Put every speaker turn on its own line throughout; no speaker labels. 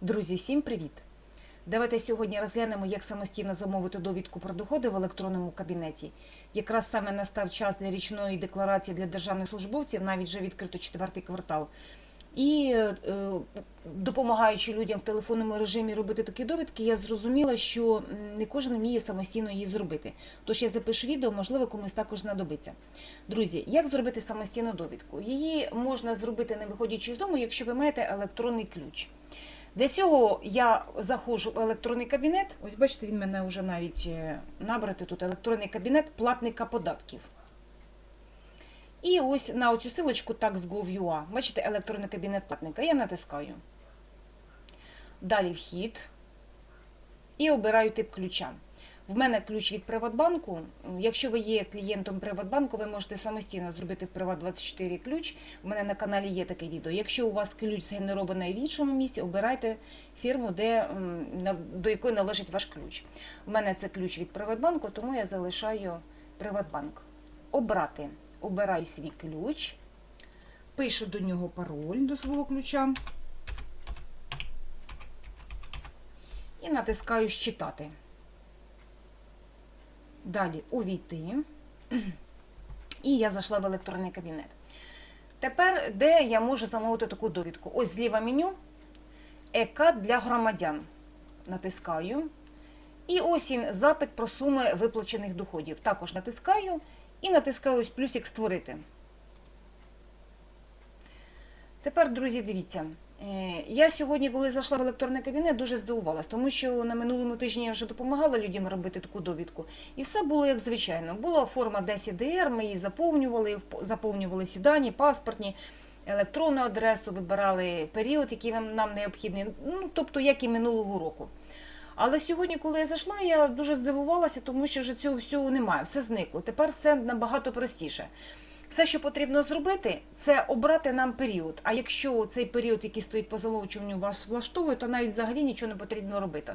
Друзі, всім привіт! Давайте сьогодні розглянемо, як самостійно замовити довідку про доходи в електронному кабінеті. Якраз саме настав час для річної декларації для державних службовців, навіть вже відкрито четвертий квартал. І е, допомагаючи людям в телефонному режимі робити такі довідки, я зрозуміла, що не кожен вміє самостійно її зробити. Тож я запишу відео, можливо, комусь також знадобиться. Друзі, як зробити самостійну довідку? Її можна зробити не виходячи з дому, якщо ви маєте електронний ключ. Для цього я заходжу в електронний кабінет. Ось бачите, він мене вже навіть е, набрати тут електронний кабінет платника податків. І ось на оцю силочку tax.gov.ua. Бачите, електронний кабінет платника. Я натискаю. Далі вхід. І обираю тип ключа. В мене ключ від Приватбанку. Якщо ви є клієнтом Приватбанку, ви можете самостійно зробити в Приват24 ключ. У мене на каналі є таке відео. Якщо у вас ключ згенерований в іншому місці, обирайте фірму, де, до якої належить ваш ключ. У мене це ключ від Приватбанку, тому я залишаю Приватбанк. Обрати. Обираю свій ключ, пишу до нього пароль до свого ключа і натискаю Щитати. Далі увійти. І я зайшла в електронний кабінет. Тепер, де я можу замовити таку довідку? Ось зліва меню ЕК для громадян. Натискаю. І ось він запит про суми виплачених доходів. Також натискаю і натискаю ось плюсик створити. Тепер, друзі, дивіться. Е, Я сьогодні, коли зайшла в електронний кабінет, дуже здивувалась, тому що на минулому тижні я вже допомагала людям робити таку довідку. І все було як звичайно. Була форма 10 ДР, ми її заповнювали, заповнювали всі дані, паспортні, електронну адресу, вибирали період, який нам необхідний. Ну, тобто, як і минулого року. Але сьогодні, коли я зайшла, я дуже здивувалася, тому що вже цього всього немає, все зникло. Тепер все набагато простіше. Все, що потрібно зробити, це обрати нам період. А якщо цей період, який стоїть по замовчуванню, вас влаштовує, то навіть взагалі нічого не потрібно робити.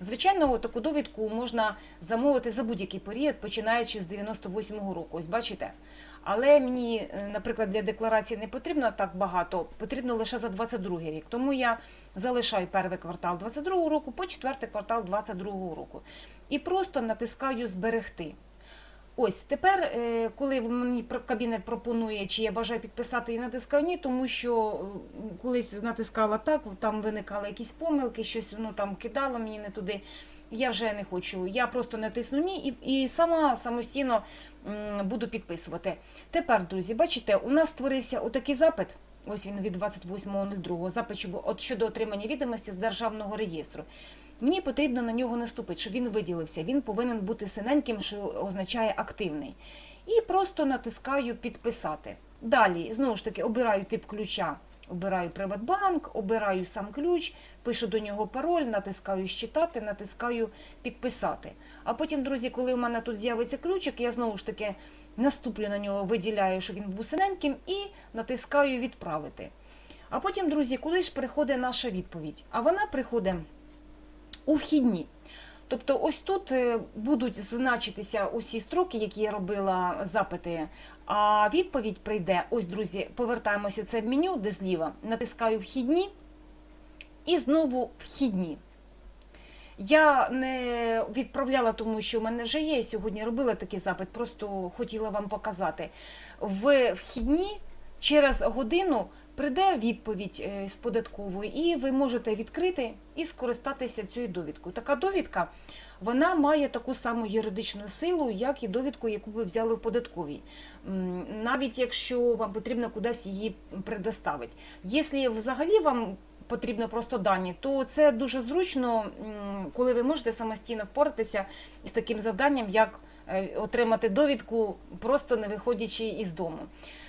Звичайно, таку довідку можна замовити за будь-який період, починаючи з 98-го року. Ось бачите. Але мені, е, наприклад, для декларації не потрібно так багато, потрібно лише за 22 рік. Тому я залишаю перший квартал 22 року по четвертий квартал 22 року. І просто натискаю зберегти. Ось тепер, е, коли мені кабінет пропонує, чи я бажаю підписати і натискаю ні, тому що колись натискала так, там виникали якісь помилки, щось воно там кидало мені не туди. Я вже не хочу. Я просто натисну ні і, і сама самостійно буду підписувати. Тепер, друзі, бачите, у нас створився отакий запит. Ось він від 28.02. Запит щодо- от щодо отримання відомості з державного реєстру. Мені потрібно на нього наступити, щоб він виділився. Він повинен бути синеньким, що означає активний. І просто натискаю підписати. Далі, знову ж таки, обираю тип ключа. Обираю Приватбанк, обираю сам ключ, пишу до нього пароль, натискаю щитати, натискаю підписати. А потім, друзі, коли у мене тут з'явиться ключик, я знову ж таки наступлю на нього, виділяю, щоб він був синеньким, і натискаю відправити. А потім, друзі, коли ж приходить наша відповідь? А вона приходить у вхідні. Тобто, ось тут е, будуть значитися усі строки, які я робила запити. А відповідь прийде. Ось, друзі, повертаємося це в меню, де зліва, натискаю вхідні і знову вхідні. Я не відправляла, тому що в мене вже є. Сьогодні робила такий запит, просто хотіла вам показати. В вхідні через годину прийде відповідь е, з податкової, і ви можете відкрити і скористатися цією довідкою. Така довідка вона має таку саму юридичну силу, як і довідку, яку ви взяли в податковій. Навіть якщо вам потрібно кудись її предоставити. Якщо взагалі вам потрібно просто дані, то це дуже зручно, коли ви можете самостійно впоратися із таким завданням, як е, отримати довідку, просто не виходячи із дому.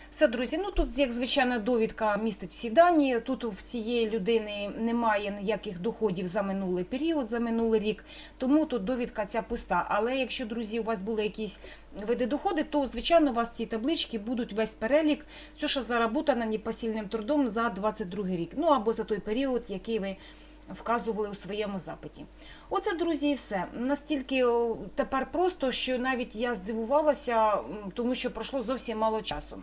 Все, друзі, ну тут, як звичайна довідка, містить всі дані. Тут в цієї людини немає ніяких доходів за минулий період, за минулий рік, тому тут довідка ця пуста. Але якщо, друзі, у вас були якісь види доходи, то звичайно у вас ці таблички будуть весь перелік, все, що заработано непосильним трудом за 22 рік, ну або за той період, який ви вказували у своєму запиті. Оце, друзі, і все. Настільки тепер просто, що навіть я здивувалася, тому що пройшло зовсім мало часу.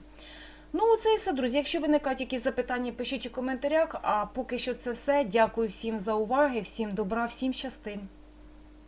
Ну, це і все, друзі. Якщо виникають якісь запитання, пишіть у коментарях. А поки що це все. Дякую всім за уваги, всім добра, всім щастим.